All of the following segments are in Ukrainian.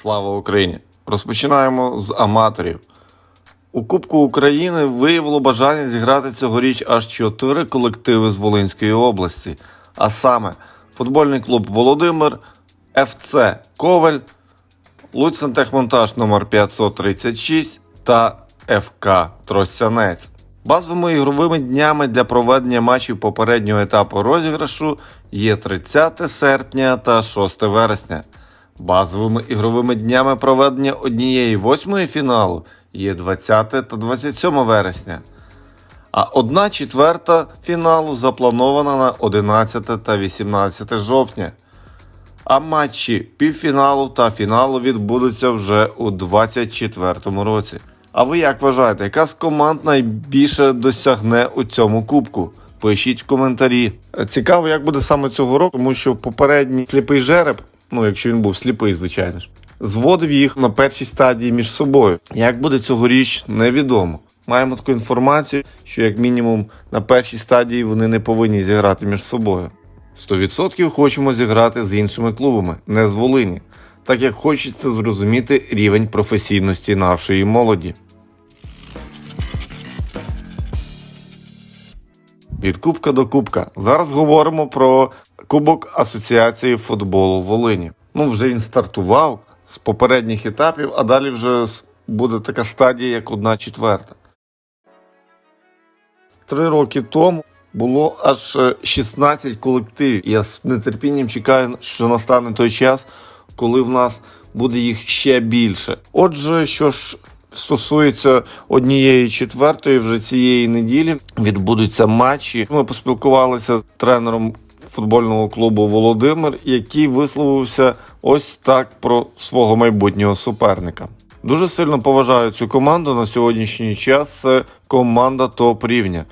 Слава Україні! Розпочинаємо з аматорів. У Кубку України виявило бажання зіграти цьогоріч аж чотири колективи з Волинської області, а саме футбольний клуб Володимир, ФЦ Ковель, Луцентехмонтаж номер 536 та ФК Тростянець. Базовими ігровими днями для проведення матчів попереднього етапу розіграшу є 30 серпня та 6 вересня. Базовими ігровими днями проведення однієї восьмої фіналу є 20 та 27 вересня. А одна четверта фіналу запланована на 11 та 18 жовтня. А матчі півфіналу та фіналу відбудуться вже у 2024 році. А ви як вважаєте, яка з команд найбільше досягне у цьому кубку? Пишіть в коментарі. Цікаво, як буде саме цього року, тому що попередній сліпий жереб, ну якщо він був сліпий, звичайно ж, зводив їх на першій стадії між собою. Як буде цьогоріч, невідомо. Маємо таку інформацію, що як мінімум на першій стадії вони не повинні зіграти між собою. 100% хочемо зіграти з іншими клубами, не з Волині, так як хочеться зрозуміти рівень професійності нашої молоді. Від кубка до кубка. Зараз говоримо про Кубок Асоціації футболу Волині. Ну, вже він стартував з попередніх етапів, а далі вже буде така стадія, як одна четверта. Три роки тому було аж е, 16 колективів. Я з нетерпінням чекаю, що настане той час, коли в нас буде їх ще більше. Отже, що ж стосується однієї четвертої, вже цієї неділі відбудуться матчі. Ми поспілкувалися з тренером футбольного клубу Володимир, який висловився ось так про свого майбутнього суперника. Дуже сильно поважаю цю команду на сьогоднішній час. Це команда топ рівня.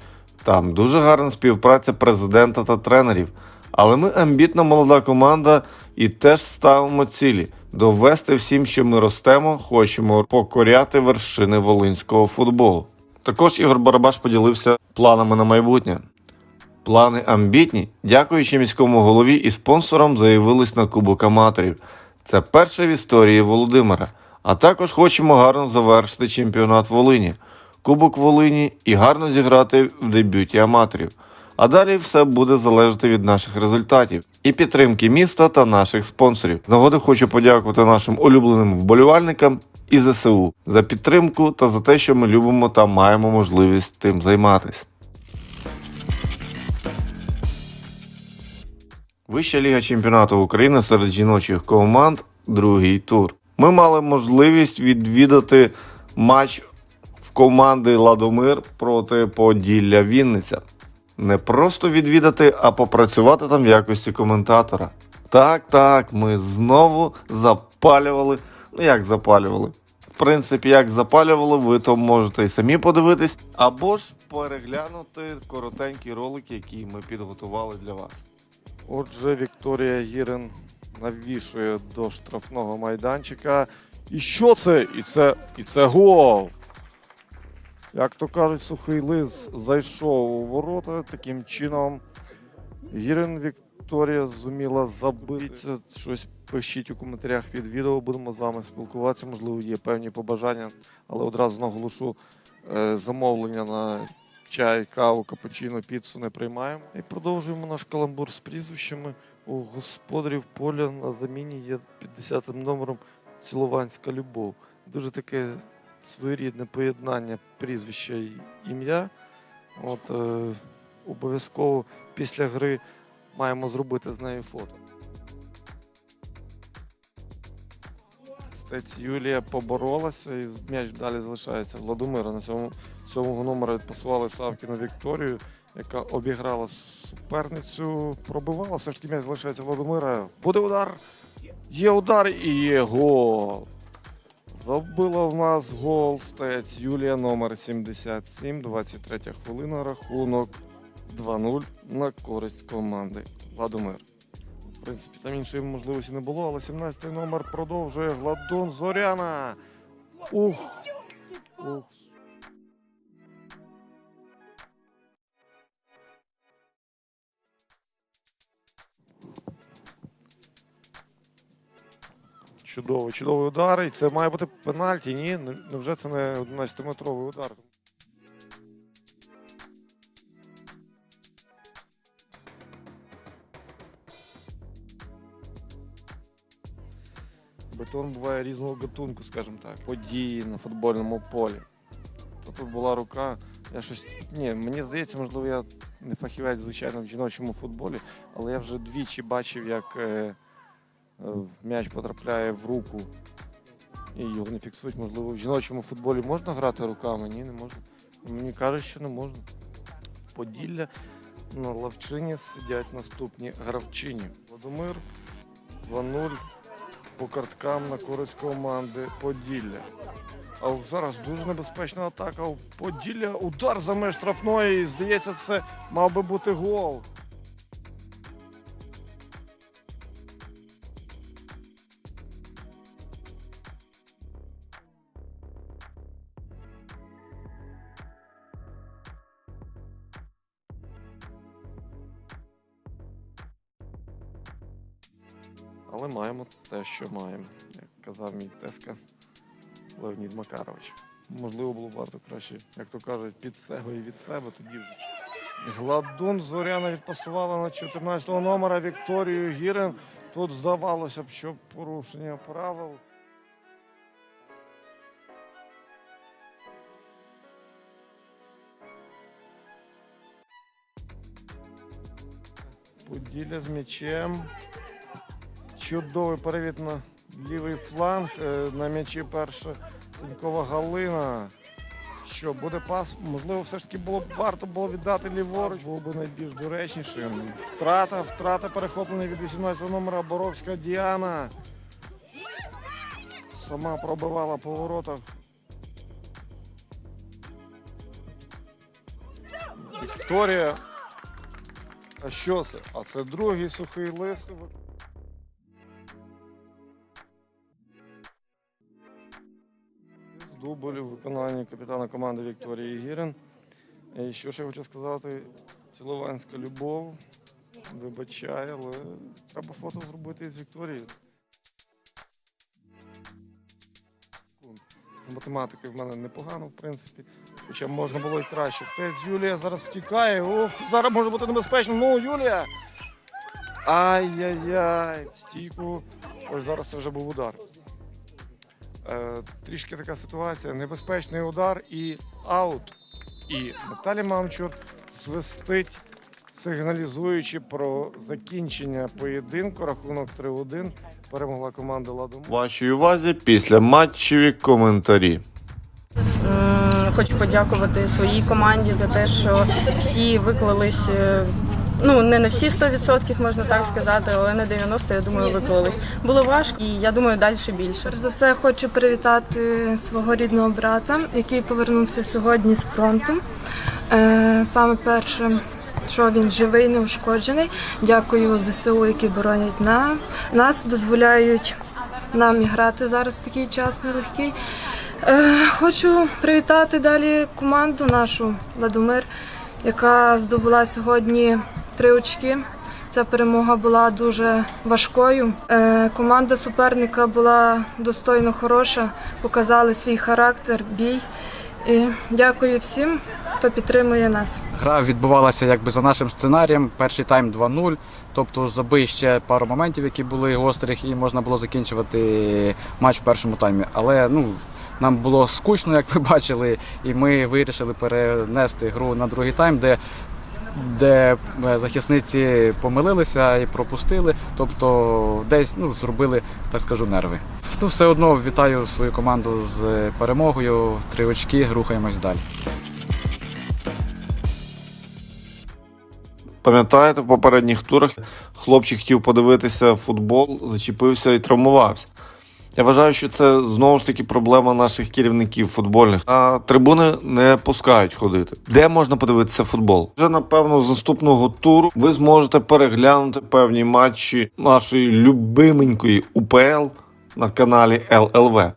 Там дуже гарна співпраця президента та тренерів. Але ми амбітна молода команда і теж ставимо цілі довести всім, що ми ростемо, хочемо покоряти вершини волинського футболу. Також Ігор Барабаш поділився планами на майбутнє. Плани амбітні, дякуючи міському голові і спонсорам, заявились на Кубок аматорів. Це перше в історії Володимира. А також хочемо гарно завершити чемпіонат Волині, Кубок Волині і гарно зіграти в дебюті аматорів. А далі все буде залежати від наших результатів і підтримки міста та наших спонсорів. З Нагоди хочу подякувати нашим улюбленим вболівальникам і ЗСУ за підтримку та за те, що ми любимо та маємо можливість тим займатися. Вища ліга чемпіонату України серед жіночих команд другий тур. Ми мали можливість відвідати матч в команди Ладомир проти Поділля Вінниця. Не просто відвідати, а попрацювати там в якості коментатора. Так, так, ми знову запалювали. Ну як запалювали? В принципі, як запалювали, ви то можете і самі подивитись, або ж переглянути коротенький ролик, який ми підготували для вас. Отже, Вікторія Гірин навішує до штрафного майданчика. І що це? І це, і це гол. Як то кажуть, сухий лис зайшов у ворота. Таким чином Гірин Вікторія зуміла забити. Щось пишіть у коментарях під відео. Будемо з вами спілкуватися. Можливо, є певні побажання, але одразу наголошу е, замовлення на чай, каву, капучино, піцу не приймаємо. І продовжуємо наш каламбур з прізвищами. У господарів поля на заміні є 50-м номером Цілованська любов. Дуже таке своєрідне поєднання прізвища і ім'я. От е, обов'язково після гри маємо зробити з нею фото. Стець Юлія поборолася і м'яч далі залишається Владимира. На цьому сьомого номера відпасували Савкіну Вікторію, яка обіграла суперницю, пробивала. Все ж таки м'яч залишається Владимира. Буде удар. Є удар і є гол. Забила в нас гол стець Юлія номер 77, 23 хвилина. Рахунок 2-0 на користь команди Владимир. В принципі, там іншої можливості не було, але 17 номер продовжує Гладон Зоряна. Ух! Ух! Чудовий, чудовий удар. І це має бути пенальті. Ні, не- невже це не 11-метровий удар? Бетон буває різного гатунку, скажімо так. Події на футбольному полі. То тут була рука. Я щось. Ні, мені здається, можливо, я не фахівець, звичайно, в жіночому футболі, але я вже двічі бачив, як е, м'яч потрапляє в руку і його не фіксують. Можливо, в жіночому футболі можна грати руками? Ні, не можна. Мені кажуть, що не можна. Поділля на лавчині сидять наступні гравчині. Владимир 2-0 по карткам на користь команди Поділля. А зараз дуже небезпечна атака. Поділля удар за меж штрафної. Здається, це мав би бути гол. Але маємо те, що маємо, як казав мій тезка Леонід Макарович. Можливо, було б варто краще, як то кажуть, під себе і від себе тоді вже. Гладун Зоряна відпасувала на 14-го номера Вікторію Гірин. Тут здавалося б, що порушення правил. Поділля з м'ячем. Чудовий перевід на лівий фланг. Е, На м'ячі перша Тинькова Галина. Що, буде пас? Можливо, все ж таки було б варто було віддати ліворуч, було б найбільш доречнішим. Втрата, втрата перехоплена від 18-го номера Боровська Діана. Сама пробивала по воротах. Вікторія. А що це? А це другий сухий лист. З дублю в виконанні капітана команди Вікторії Гірин. І що ж я хочу сказати? Цілованська любов. Вибачає, але треба фото зробити з Вікторією. З математикою в мене непогано, в принципі. Хоча можна було і краще. Стець Юлія зараз втікає. Ох, зараз може бути небезпечно. Ну, Юлія! Ай-яй-яй! Стійку. Ось зараз це вже був удар. Е, трішки така ситуація. Небезпечний удар і аут. І Наталі Мамчур свистить, сигналізуючи про закінчення поєдинку. Рахунок 3-1. Перемогла команда Ладом. Вашій увазі після матчеві коментарі. Хочу подякувати своїй команді за те, що всі виклались. Ну, не на всі 100%, можна так сказати, але на 90%, я думаю, виклались. Було важко і я думаю, далі більше. Перш за все хочу привітати свого рідного брата, який повернувся сьогодні з фронту. Е, Саме перше, що він живий, неушкоджений. Дякую ЗСУ, які боронять на нас, дозволяють нам грати зараз такий час нелегкий. Е, Хочу привітати далі команду нашу Ладомир, яка здобула сьогодні три очки. Ця перемога була дуже важкою. Е, команда суперника була достойно хороша, показали свій характер, бій. І дякую всім, хто підтримує нас. Гра відбувалася якби за нашим сценарієм. Перший тайм 2-0. Тобто забий ще пару моментів, які були гострих, і можна було закінчувати матч в першому таймі. Але ну, нам було скучно, як ви бачили, і ми вирішили перенести гру на другий тайм, де, де е, захисниці помилилися і пропустили. Тобто десь ну, зробили, так скажу, нерви. Ну, все одно вітаю свою команду з перемогою. Три очки, рухаємось далі. Пам'ятаєте, в попередніх турах хлопчик хотів подивитися футбол, зачепився і травмувався. Я вважаю, що це знову ж таки проблема наших керівників футбольних. А трибуни не пускають ходити. Де можна подивитися футбол? Вже напевно з наступного туру ви зможете переглянути певні матчі нашої любименької УПЛ на каналі ЛЛВ.